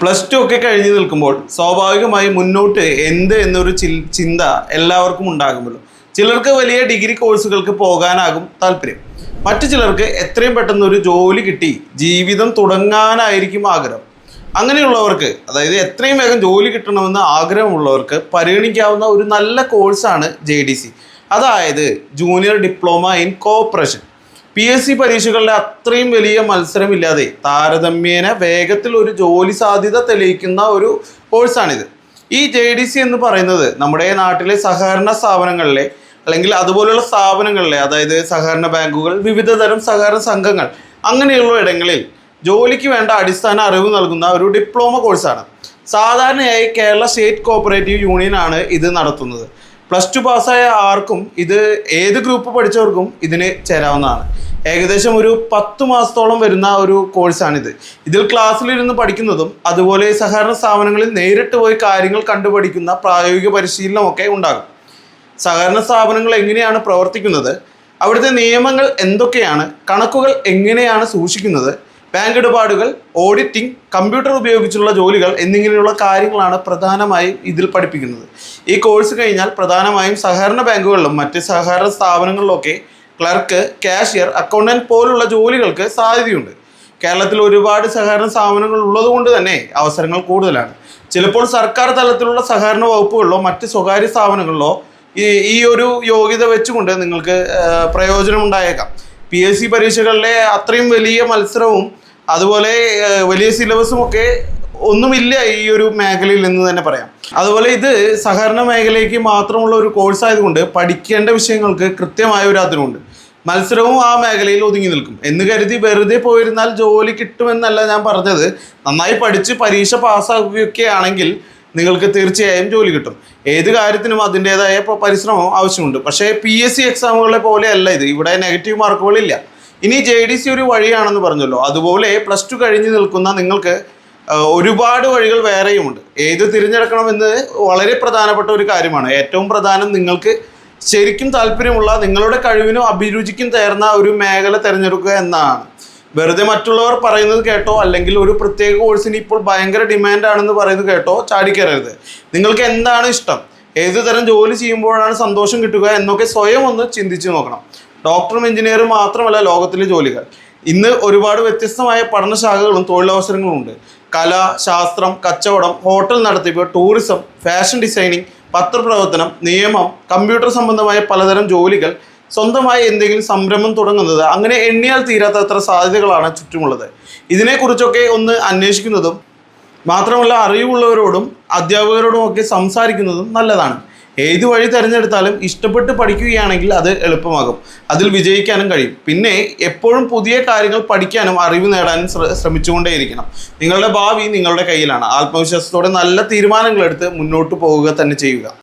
Plus two ഒക്കെ കഴിഞ്ഞ് നിൽക്കുമ്പോൾ സ്വാഭാവികമായി മുന്നോട്ട് എന്ത് എന്നൊരു ചിന്ത എല്ലാവർക്കും ഉണ്ടാകുമല്ലോ. ചിലർക്ക് വലിയ ഡിഗ്രി കോഴ്സുകൾക്ക് പോകാനാകും താല്പര്യം. മറ്റു ചിലർക്ക് എത്രയും പെട്ടെന്ന് ഒരു ജോലി കിട്ടി ജീവിതം തുടങ്ങാനായിരിക്കും ആഗ്രഹം. അങ്ങനെയുള്ളവർക്ക് അതായത് എത്രയും വേഗം ജോലി കിട്ടണമെന്ന് ആഗ്രഹമുള്ളവർക്ക് പരിഗണിക്കാവുന്ന ഒരു നല്ല കോഴ്സാണ് ജെ ഡി സി അതായത് junior diploma in cooperation P S C പരീക്ഷകളിലെ അത്രയും വലിയ മത്സരമില്ലാതെ താരതമ്യേന വേഗത്തിൽ ഒരു ജോലി സാധ്യത തെളിയിക്കുന്ന ഒരു കോഴ്സാണിത് ഈ ജെ ഡി സി എന്ന് പറയുന്നത് നമ്മുടെ നാട്ടിലെ സഹകരണ സ്ഥാപനങ്ങളിലെ അല്ലെങ്കിൽ അതുപോലുള്ള സ്ഥാപനങ്ങളിലെ അതായത് സഹകരണ ബാങ്കുകൾ വിവിധ തരം സഹകരണ സംഘങ്ങൾ അങ്ങനെയുള്ള ഇടങ്ങളിൽ ജോലിക്ക് വേണ്ട അടിസ്ഥാന അറിവ് നൽകുന്ന ഒരു ഡിപ്ലോമ കോഴ്സാണ് സാധാരണയായി കേരള സ്റ്റേറ്റ് കോപ്പറേറ്റീവ് യൂണിയനാണ് ഇത് നടത്തുന്നത്. പ്ലസ് ടു പാസ്സായ ആർക്കും ഇത് ഏത് ഗ്രൂപ്പ് പഠിച്ചവർക്കും ഇതിന് ചേരാവുന്നതാണ്. ഏകദേശം ഒരു പത്ത് മാസത്തോളം വരുന്ന ഒരു കോഴ്സാണിത് ഇതിൽ ക്ലാസ്സിലിരുന്ന് പഠിക്കുന്നതും അതുപോലെ സഹകരണ സ്ഥാപനങ്ങളിൽ നേരിട്ട് പോയി കാര്യങ്ങൾ കണ്ടുപഠിക്കുന്ന പ്രായോഗിക പരിശീലനമൊക്കെ ഉണ്ടാകും. സഹകരണ സ്ഥാപനങ്ങൾ എങ്ങനെയാണ് പ്രവർത്തിക്കുന്നത്? അവിടുത്തെ നിയമങ്ങൾ എന്തൊക്കെയാണ്? കണക്കുകൾ എങ്ങനെയാണ് സൂക്ഷിക്കുന്നത്? ബാങ്ക് ഇടപാടുകൾ ഓഡിറ്റിംഗ് കമ്പ്യൂട്ടർ ഉപയോഗിച്ചുള്ള ജോലികൾ എന്നിങ്ങനെയുള്ള കാര്യങ്ങളാണ് പ്രധാനമായും ഇതിൽ പഠിപ്പിക്കുന്നത്. ഈ കോഴ്സ് കഴിഞ്ഞാൽ പ്രധാനമായും സഹകരണ ബാങ്കുകളിലും മറ്റ് സഹകരണ സ്ഥാപനങ്ങളിലൊക്കെ ക്ലർക്ക് കാഷ്യർ അക്കൗണ്ടന്റ് പോലുള്ള ജോലികൾക്ക് സാധ്യതയുണ്ട്. കേരളത്തിൽ ഒരുപാട് സഹകരണ സ്ഥാപനങ്ങൾ ഉള്ളതുകൊണ്ട് തന്നെ അവസരങ്ങൾ കൂടുതലാണ്. ചിലപ്പോൾ സർക്കാർ തലത്തിലുള്ള സഹകരണ വകുപ്പുകളിലോ മറ്റ് സ്വകാര്യ സ്ഥാപനങ്ങളിലോ ഈ ഒരു യോഗ്യത വെച്ചുകൊണ്ട് നിങ്ങൾക്ക് പ്രയോജനമുണ്ടായേക്കാം. പി എസ് സി പരീക്ഷകളിലെ അത്രയും വലിയ മത്സരവും അതുപോലെ വലിയ സിലബസും ഒക്കെ ഒന്നുമില്ല ഈ ഒരു മേഖലയിൽ എന്ന് തന്നെ പറയാം. അതുപോലെ ഇത് സഹകരണ മേഖലയ്ക്ക് മാത്രമുള്ള ഒരു കോഴ്സ് ആയതുകൊണ്ട് പഠിക്കേണ്ട വിഷയങ്ങൾക്ക് കൃത്യമായ ഒരു അതിരുണ്ട്. മത്സരവും ആ മേഖലയിൽ ഒതുങ്ങി നിൽക്കും. എന്ന് കരുതി വെറുതെ പോയിരുന്നാൽ ജോലി കിട്ടുമെന്നല്ല ഞാൻ പറഞ്ഞത്. നന്നായി പഠിച്ച് പരീക്ഷ പാസ്സാക്കുകയൊക്കെ ആണെങ്കിൽ നിങ്ങൾക്ക് തീർച്ചയായും ജോലി കിട്ടും. ഏത് കാര്യത്തിനും അതിന്റേതായ പരിശ്രമം ആവശ്യമുണ്ട്. പക്ഷേ പി എസ് സി എക്സാമുകളെ പോലെയല്ല ഇത്. ഇവിടെ നെഗറ്റീവ് മാർക്കുകളില്ല ഇനി ജെ ഡി സി ഒരു വഴിയാണെന്ന് പറഞ്ഞല്ലോ. അതുപോലെ പ്ലസ് ടു കഴിഞ്ഞ് നിൽക്കുന്ന നിങ്ങൾക്ക് ഒരുപാട് വഴികൾ വേറെയുമുണ്ട്. ഏത് തിരഞ്ഞെടുക്കണമെന്ന് വളരെ പ്രധാനപ്പെട്ട ഒരു കാര്യമാണ്. ഏറ്റവും പ്രധാനം നിങ്ങൾക്ക് ശരിക്കും താല്പര്യമുള്ള നിങ്ങളുടെ കഴിവിനും അഭിരുചിക്കും ചേർന്ന ഒരു മേഖല തിരഞ്ഞെടുക്കുക എന്നാണ്. വെറുതെ മറ്റുള്ളവർ പറയുന്നത് കേട്ടോ? അല്ലെങ്കിൽ ഒരു പ്രത്യേക കോഴ്സിന് ഇപ്പോൾ ഭയങ്കര ഡിമാൻഡാണെന്ന് പറയുന്നത് കേട്ടോ? ചാടിക്കരരുത് നിങ്ങൾക്ക് എന്താണ് ഇഷ്ടം? ഏത് തരം ജോലി ചെയ്യുമ്പോഴാണ് സന്തോഷം കിട്ടുക എന്നൊക്കെ സ്വയം ഒന്ന് ചിന്തിച്ചു നോക്കണം. ഡോക്ടറും എഞ്ചിനീയറും മാത്രമല്ല ലോകത്തിലെ ജോലികൾ ഇന്ന് ഒരുപാട് വ്യത്യസ്തമായ പഠനശാഖകളും തൊഴിലവസരങ്ങളും ഉണ്ട് കല ശാസ്ത്രം കച്ചവടം ഹോട്ടൽ നടത്തിപ്പ് ടൂറിസം ഫാഷൻ ഡിസൈനിങ് പത്രപ്രവർത്തനം നിയമം കമ്പ്യൂട്ടർ സംബന്ധമായ പലതരം ജോലികൾ സ്വന്തമായി എന്തെങ്കിലും സംരംഭം തുടങ്ങുന്നത് അങ്ങനെ എണ്ണിയാൽ തീരാത്തത്ര സാധ്യതകളാണ് ചുറ്റുമുള്ളത്. ഇതിനെക്കുറിച്ചൊക്കെ ഒന്ന് അന്വേഷിക്കുന്നതും മാത്രമല്ല അറിവുള്ളവരോടും അധ്യാപകരോടും ഒക്കെ സംസാരിക്കുന്നതും നല്ലതാണ്. ഏത് വഴി തിരഞ്ഞെടുത്താലും ഇഷ്ടപ്പെട്ട് പഠിക്കുകയാണെങ്കിൽ അത് എളുപ്പമാകും. അതിൽ വിജയിക്കാനും കഴിയും. പിന്നെ എപ്പോഴും പുതിയ കാര്യങ്ങൾ പഠിക്കാനും അറിവ് നേടാനും ശ്ര- ശ്രമിച്ചുകൊണ്ടേയിരിക്കണം. നിങ്ങളുടെ ഭാവി നിങ്ങളുടെ കയ്യിലാണ്. ആത്മവിശ്വാസത്തോടെ നല്ല തീരുമാനങ്ങളെടുത്ത് മുന്നോട്ട് പോവുക തന്നെ ചെയ്യുക.